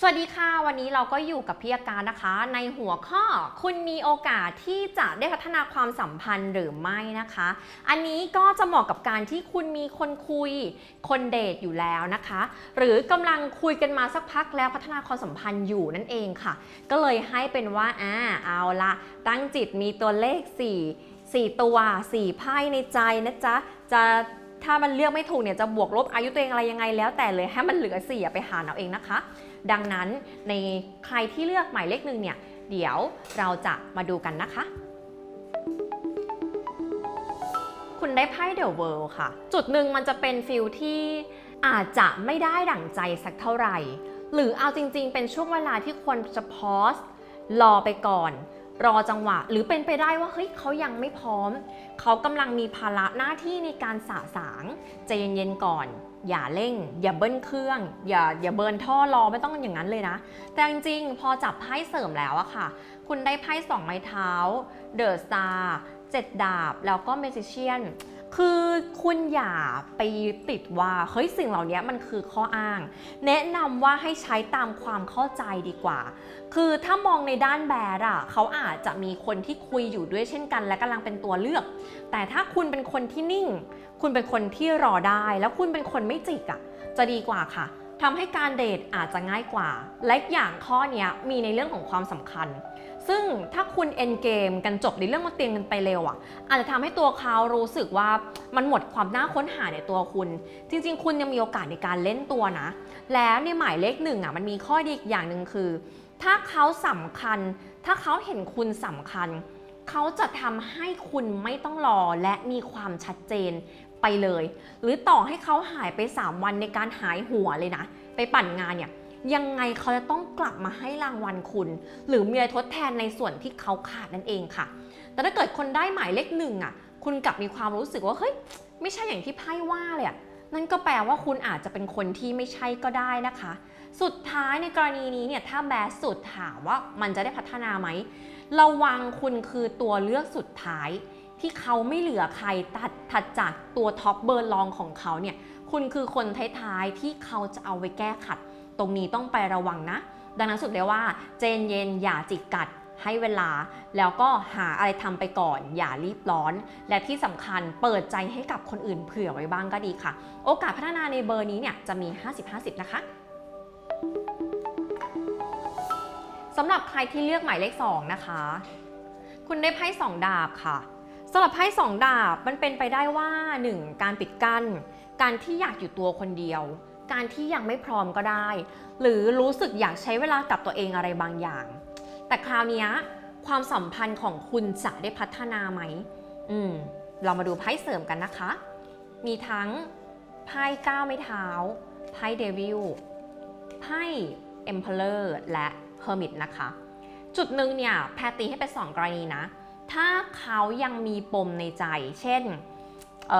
สวัสดีค่ะ วันนี้เราก็อยู่กับพี่อาการนะคะ ในหัวข้อคุณมีโอกาสที่จะได้พัฒนาความสัมพันธ์หรือไม่นะคะ อันนี้ก็จะเหมาะกับการที่คุณมีคนคุยคนเดทอยู่แล้วนะคะ หรือกำลังคุยกันมาสักพักแล้วพัฒนาความสัมพันธ์อยู่นั่นเองค่ะ ก็เลยให้เป็นว่าอ่าเอาละตั้งจิตมีตัวเลข 4 4 ตัว 4 ไพ่ในใจนะจ๊ะจะ ถ้ามันเลือกไม่ถูกเนี่ยจะบวกลบอายุตัวเองอะไรยังไงแล้วแต่เลยให้มันเหลือ4ไปหารเอาเองนะคะ ดังนั้นในใครที่เลือกหมายเลขหนึ่งเนี่ยเดี๋ยวเราจะมาดูกันนะคะ คุณได้ไพ่เดอะเวิลด์ค่ะ จุดหนึ่งมันจะเป็นฟิลที่อาจจะไม่ได้ดั่งใจสักเท่าไหร่ หรือเอาจริงๆ เป็นช่วงเวลาที่ควรจะพอสรอไปก่อน รอจังหวะ หรือเป็นไปได้ว่าเฮ้ยเขายังไม่พร้อม เขากำลังมีภาระหน้าที่ในการสะสางใจเย็นๆก่อน อย่าเร่ง อย่าเบิ้ลเครื่อง อย่าอย่าเบิร์นท่อรอไม่ต้องอย่างนั้นเลยนะ แต่จริงๆ พอจับไพ่เสริมแล้วอะค่ะ คุณได้ไพ่สองไม้เท้า เดอะสตาร์เจ็ดดาบ แล้วก็เมจิเชียน คือคุณอย่าไปติดว่าเฮ้ยสิ่งเหล่านี้มันคือข้ออ้าง แนะนำว่าให้ใช้ตามความเข้าใจดีกว่า คือถ้ามองในด้านแบดอะเขาอาจจะมีคนที่คุยอยู่ด้วยเช่นกัน และกำลังเป็นตัวเลือก แต่ถ้าคุณเป็นคนที่นิ่ง คุณเป็นคนที่รอได้ แล้วคุณเป็นคนไม่จิกอะจะดีกว่าค่ะทำให้การเดทอาจจะง่ายกว่า และอีกอย่างข้อเนี้ยมีในเรื่องของความสำคัญ ซึ่งถ้าคุณเอนเกมกันจบในเรื่องมาเตียงกันไปเร็วอะ อาจจะทำให้ตัวเขารู้สึกว่ามันหมดความน่าค้นหาในตัวคุณ จริง ๆ คุณยังมีโอกาสในการเล่นตัวนะ แล้วในหมายเลขหนึ่งอะมันมีข้อดีอีกอย่างหนึ่งคือ ถ้าเขาสำคัญ ถ้าเขาเห็นคุณสำคัญ เขาจะทำให้คุณไม่ต้องรอและมีความชัดเจนไปเลย หรือต่อให้เขาหายไป 3 วันในการหายหัวเลยนะ ไปปั่นงานเนี่ย ยังไงเขาจะต้องกลับมาให้รางวัลคุณ หรือมีอะไรทดแทนในส่วนที่เขาขาดนั่นเองค่ะ แต่ถ้าเกิดคนได้หมายเลขหนึ่งอะ คุณกลับมีความรู้สึกว่าเฮ้ยไม่ใช่อย่างที่ไพ่ว่าเลยอะนั่นก็แปลว่าคุณอาจจะเป็นคนที่ไม่ใช่ก็ได้นะคะ สุดท้ายในกรณีนี้เนี่ยถ้าแบสสุดถามว่ามันจะได้พัฒนาไหมระวังคุณคือตัวเลือกสุดท้าย ที่เขาไม่เหลือใครตัดถัดจากตัวท็อปเบอร์ลองของเขาเนี่ยคุณคือคนท้ายๆที่เขาจะเอาไว้แก้ขัด ตรงนี้ต้องไประวังนะ ดังนั้นสุดเลยว่าเจนเย็นอย่าจิกกัดให้เวลา แล้วก็หาอะไรทำไปก่อน อย่ารีบร้อน และที่สำคัญเปิดใจให้กับคนอื่นเผื่อไว้บ้างก็ดีค่ะ โอกาสพัฒนาในเบอร์นี้เนี่ยจะมี 50-50 นะคะสำหรับใครที่เลือกหมายเลข 2 นะคะ คุณได้ไพ่สองดาบค่ะสำหรับไพ่สองดาบมันเป็นไปได้ว่า 1. การปิดกั้น การที่อยากอยู่ตัวคนเดียว การที่ยังไม่พร้อมก็ได้ หรือรู้สึกอยากใช้เวลากับตัวเองอะไรบางอย่าง แต่คราวนี้ความสัมพันธ์ของคุณจะได้พัฒนาไหมอืมเรามาดูไพ่เสริมกันนะคะ มีทั้งไพ่ก้าวไม่เท้า ไพ่เดวิล ไพ่ Emperor และ Hermit นะคะ จุดหนึ่งเนี่ยแพรตีให้เป็นสองกรณีนะ ถ้าเขายังมีปมในใจ เช่น เ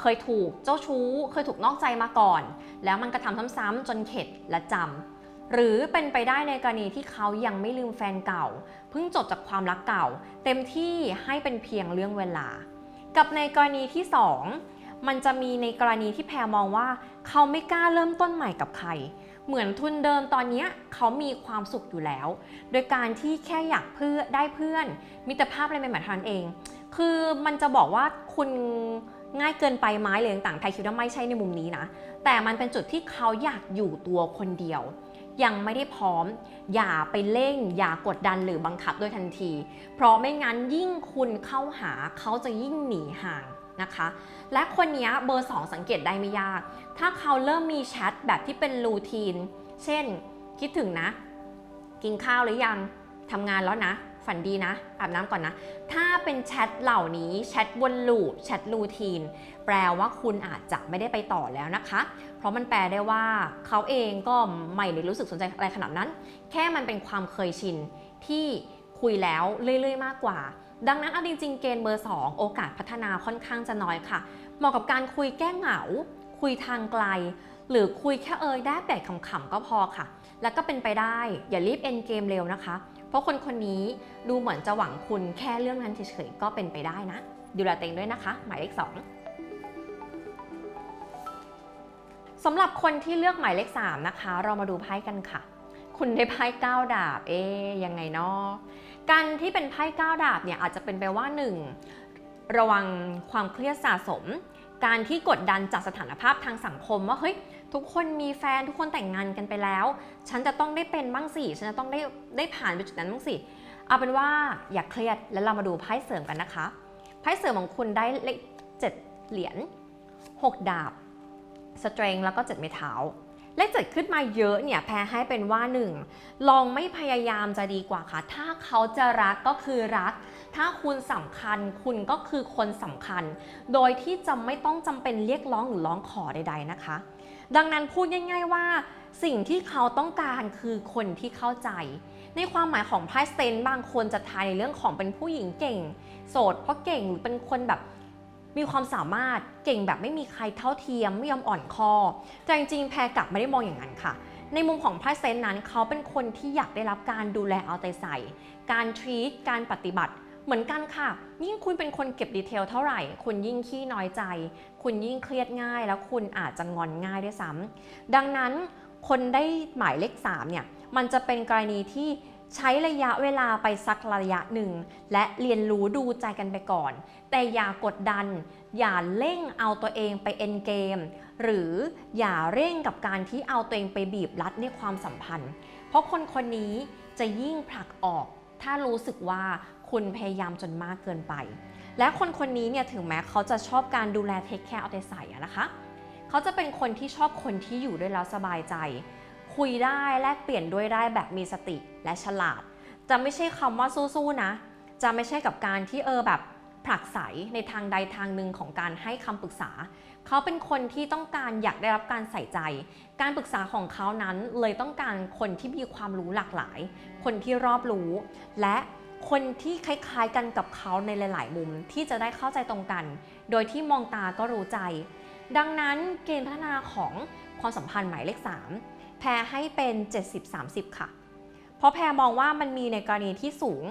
เคยถูกเจ้าชู้ เคยถูกนอกใจมาก่อน แล้วมันกระทำซ้ำๆจนเข็ดและจำหรือเป็นไปได้ในกรณีที่เขายังไม่ลืมแฟนเก่า เพิ่งจบจากความรักเก่า เต็มที่ให้เป็นเพียงเรื่องเวลา กับในกรณีที่สองมันจะมีในกรณีที่แพรมองว่า เขาไม่กล้าเริ่มต้นใหม่กับใครเหมือนทุนเดิมตอนนี้เขามีความสุขอยู่แล้ว โดยการที่แค่อยากเพื่อได้เพื่อน มิตรภาพอะไรใหม่ๆทานเอง คือมันจะบอกว่าคุณ ง่ายเกินไปไหมเลยต่างๆไทยคิดว่าไม่ใช่ในมุมนี้นะ แต่มันเป็นจุดที่เขาอยากอยู่ตัวคนเดียว ยังไม่ได้พร้อม อย่าไปเร่ง อย่ากดดันหรือบังคับโดยทันที เพราะไม่งั้นยิ่งคุณเข้าหาเขาจะยิ่งหนีห่างนะคะ และคนนี้เบอร์ 2 สังเกตได้ไม่ยาก ถ้าเขาเริ่มมีแชทแบบที่เป็นรูทีน เช่น คิดถึงนะ กินข้าวหรือยังทำงานแล้วนะ ฝันดีนะ อาบน้ำก่อนนะ ถ้าเป็นแชทเหล่านี้แชทวนลูปแชทรูทีน แปลว่าคุณอาจจะไม่ได้ไปต่อแล้วนะคะ เพราะมันแปลได้ว่าเขาเองก็ไม่ได้รู้สึกสนใจอะไรขนาดนั้น แค่มันเป็นความเคยชินที่คุยแล้วเรื่อยๆ มากกว่า ดังนั้นเอาจริงๆ เกณฑ์เบอร์ 2 โอกาสพัฒนาค่อนข้างจะน้อยค่ะ เหมาะกับการคุยแก้เหงา คุยทางไกล หรือคุยแค่เอ่ยได้แบบขำๆก็พอค่ะ แล้วก็เป็นไปได้อย่ารีบเอ็นเกมเร็วนะคะ ราะคนคนนี้ดูเหมือนจะหวังคุณแค่เรื่องนั้นเฉยๆก็เป็นไปได้นะ ดูแลตัวเองด้วยนะคะ หมายเลข 2สำหรับคนที่เลือกหมายเลข 3 นะคะ เรามาดูไพ่กันค่ะ คุณได้ไพ่เก้าดาบ เอ๊ยยังไงเนาะการที่เป็นไพ่เก้าดาบเนี่ยอาจจะเป็นไปว่าหนึ่งระวังความเครียดสะสม การที่กดดันจากสถานภาพทางสังคมว่าเฮ้ย ทุกคนมีแฟนทุกคนแต่งงานกันไปแล้ว ฉันจะต้องได้เป็นบ้างสิฉันจะต้องได้ได้ผ่านไปจุดนั้นบ้างสิเอาเป็นว่าอย่าเครียดแล้วเรามาดูไพ่เสริมกันนะคะไพ่เสริมของคุณได้เลขเจ็ดเหรียญหกดาบสเตรงแล้วก็เจ็ดไม้เท้าเลขเจ็ดขึ้นมาเยอะเนี่ยแพ้ให้เป็นว่าหนึ่งลองไม่พยายามจะดีกว่าค่ะ ถ้าเขาจะรักก็คือรัก ถ้าคุณสำคัญคุณก็คือคนสำคัญ โดยที่จะไม่ต้องจำเป็นเรียกร้องหรือร้องขอใด ๆนะคะ ดังนั้นพูดง่าย ๆ ว่า สิ่งที่เขาต้องการคือคนที่เข้าใจ ในความหมายของไพ่สเตนบางคนจะทายในเรื่องของเป็นผู้หญิงเก่ง โสดเพราะเก่งหรือเป็นคนแบบมีความสามารถเก่งแบบไม่มีใครเท่าเทียมไม่ยอมอ่อนคอแต่จริงๆแพรกลับไม่ได้มองอย่างนั้นค่ะ ในมุมของไพ่เซนนั้นเขาเป็นคนที่อยากได้รับการดูแลเอาใจใส่ การทรีตการปฏิบัติ เหมือนกันค่ะ ยิ่งคุณเป็นคนเก็บดีเทลเท่าไหร่ คุณยิ่งขี้น้อยใจ คุณยิ่งเครียดง่าย แล้วคุณอาจจะงอนง่ายด้วยซ้ำดังนั้นคนได้หมายเลข3เนี่ยมันจะเป็นกรณีที่ใช้ระยะเวลาไปสักระยะหนึ่ง และเรียนรู้ดูใจกันไปก่อน แต่อย่ากดดัน อย่าเร่งเอาตัวเองไปเอ็นเกม หรืออย่าเร่งกับการที่เอาตัวเองไปบีบรัดในความสัมพันธ์ เพราะคนคนนี้จะยิ่งผลักออก ถ้ารู้สึกว่า คุณพยายามจนมากเกินไป และคนคนนี้เนี่ยถึงแม้เขาจะชอบการดูแลเทคแคร์เอาใจใส่อะนะคะ เขาจะเป็นคนที่ชอบคนที่อยู่ด้วยแล้วสบายใจ คุยได้แลกเปลี่ยนด้วยได้แบบมีสติและฉลาด จะไม่ใช่คำว่าสู้ๆนะ จะไม่ใช่กับการที่เออแบบผลักไสในทางใดทางหนึ่งของการให้คำปรึกษา เขาเป็นคนที่ต้องการอยากได้รับการใส่ใจ การปรึกษาของเขานั้นเลยต้องการคนที่มีความรู้หลากหลาย คนที่รอบรู้ และ คนที่คล้ายๆกันกับเขาในหลาย ๆ มุมที่จะได้เข้าใจตรงกัน โดยที่มองตาก็รู้ใจ ดังนั้นเกณฑ์พัฒนาของความสัมพันธ์หมายเลข 3 แพรให้เป็น 70-30 ค่ะ เพราะแพรมองว่ามันมีในกรณีที่สูง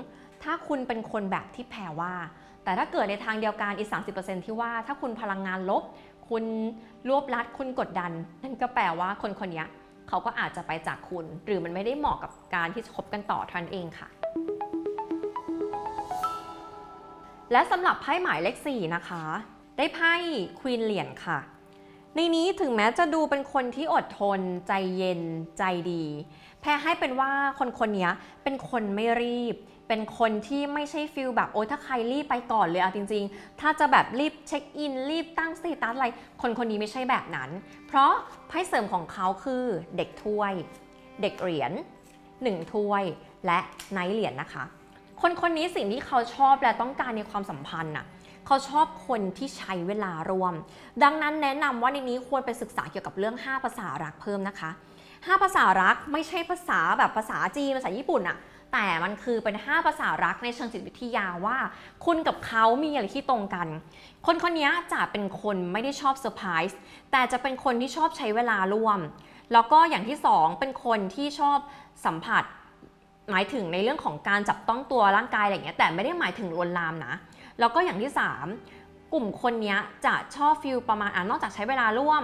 ถ้าคุณเป็นคนแบบที่แพรว่า แต่ถ้าเกิดในทางเดียวกันอีก 30%ที่ว่าถ้าคุณพลังงานลบ คุณรวบรัดคุณกดดัน นั่นก็แปลว่าคนคนนี้เขาก็อาจจะไปจากคุณ หรือมันไม่ได้เหมาะกับการที่จะคบกันต่อท่านเองค่ะ และสำหรับไพ่หมายเลข4นะคะ ได้ไพ่ควีนเหรียญค่ะ ในนี้ถึงแม้จะดูเป็นคนที่อดทน ใจเย็น ใจดี แพรให้เป็นว่าคนคนนี้เป็นคนไม่รีบ เป็นคนที่ไม่ใช่ฟิลแบบโอ๊ยถ้าใครรีบไปก่อนเลยอาจริง ๆ ถ้าจะแบบรีบเช็คอิน รีบตั้งสเตตัสอะไร คนคนนี้ไม่ใช่แบบนั้น เพราะไพ่เสริมของเขาคือเด็กถ้วย เด็กเหรียญหนึ่งถ้วยและไนท์เหรียญนะคะ คนคนนี้สิ่งที่เขาชอบและต้องการในความสัมพันธ์น่ะเขาชอบคนที่ใช้เวลาร่วม ดังนั้นแนะนำว่าในนี้ควรไปศึกษาเกี่ยวกับเรื่อง 5 ภาษารักเพิ่มนะคะ 5 ภาษารักไม่ใช่ภาษาแบบภาษาจีนภาษาญี่ปุ่นอะแต่มันคือเป็น 5 ภาษารักในเชิงจิตวิทยาว่า คุณกับเขามีอะไรที่ตรงกัน คนคนนี้จะเป็นคนไม่ได้ชอบเซอร์ไพรส์แต่จะเป็นคนที่ชอบใช้เวลาร่วม แล้วก็อย่างที่ 2 เป็นคนที่ชอบสัมผัส หมายถึงในเรื่องของการจับต้องตัวร่างกายอะไรอย่างเงี้ยแต่ไม่ได้หมายถึงลวนลามนะ แล้วก็อย่างที่ 3 กลุ่มคนนี้จะชอบฟิลประมาณอะนอกจากใช้เวลาร่วม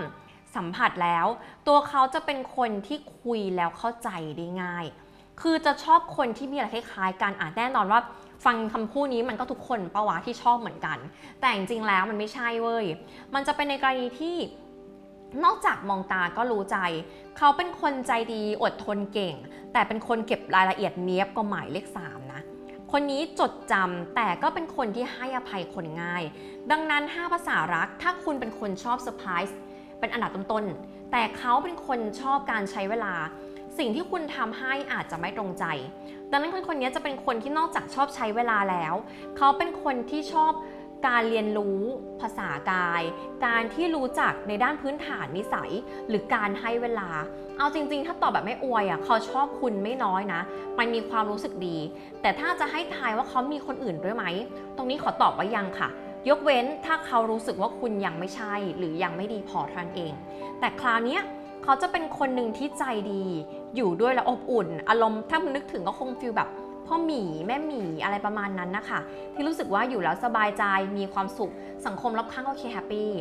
สัมผัสแล้ว ตัวเขาจะเป็นคนที่คุยแล้วเข้าใจได้ง่าย คือจะชอบคนที่มีอะไรคล้ายๆกันอะแน่นอนว่าฟังคำพูดนี้มันก็ทุกคนปะวะที่ชอบเหมือนกัน แต่จริงๆแล้วมันไม่ใช่เว้ย มันจะเป็นในกรณีที่ นอกจากมองตาก็รู้ใจ เขาเป็นคนใจดีอดทนเก่ง แต่เป็นคนเก็บรายละเอียดเนี้ยบกว่าหมายเลข3นะคนนี้จดจำแต่ก็เป็นคนที่ให้อภัยคนง่าย ดังนั้น 5 ภาษารัก ถ้าคุณเป็นคนชอบเซอร์ไพรส์เป็นอันดับต้นๆ แต่เขาเป็นคนชอบการใช้เวลา สิ่งที่คุณทำให้อาจจะไม่ตรงใจ ดังนั้นคนคนนี้จะเป็นคนที่นอกจากชอบใช้เวลาแล้ว เขาเป็นคนที่ชอบ การเรียนรู้ภาษากาย การที่รู้จักในด้านพื้นฐานนิสัย หรือการให้เวลา เอาจริง ๆ ถ้าตอบแบบไม่อวยอะเขาชอบคุณไม่น้อยนะมันมีความรู้สึกดี แต่ถ้าจะให้ทายว่าเขามีคนอื่นด้วยไหม ตรงนี้ขอตอบว่ายังค่ะ ยกเว้นถ้าเขารู้สึกว่าคุณยังไม่ใช่ หรือยังไม่ดีพอท่านเอง แต่คราวนี้เขาจะเป็นคนหนึ่งที่ใจดี อยู่ด้วยแล้วอบอุ่น อารมณ์ถ้ามันนึกถึงก็คงฟีลแบบ พ่อหมีแม่หมีอะไรประมาณนั้นนะคะที่รู้สึกว่าอยู่แล้วสบายใจมีความสุขสังคมรอบข้างก็โอเคแฮปปี้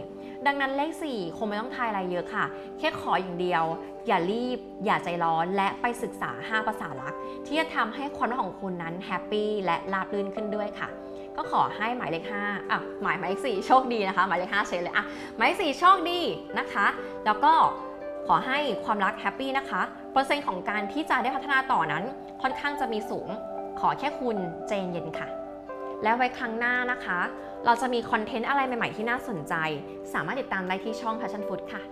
ดังนั้นเลข 4 คงไม่ต้องทายอะไรเยอะค่ะ แค่ขออย่างเดียว อย่ารีบ อย่าใจร้อนและไปศึกษา 5 ภาษารักที่จะทำให้ความของคุณนั้นแฮปปี้และราบรื่นขึ้นด้วยค่ะก็ขอให้หมายเลข5อะหมายหมายเลข4โชคดีนะคะ หมายเลข5เฉยเลยอะหมายเลข4โชคดีนะคะ แล้วก็ขอให้ความรักแฮปปี้นะคะ เปอร์เซ็นต์ของการที่จะได้พัฒนาต่อนั้นค่อนข้างจะมีสูง ขอแค่คุณใจเย็นค่ะ แล้วไว้ครั้งหน้านะคะ เราจะมีคอนเทนต์อะไรใหม่ ๆ ที่น่าสนใจ สามารถติดตามได้ที่ช่อง Passion Food ค่ะ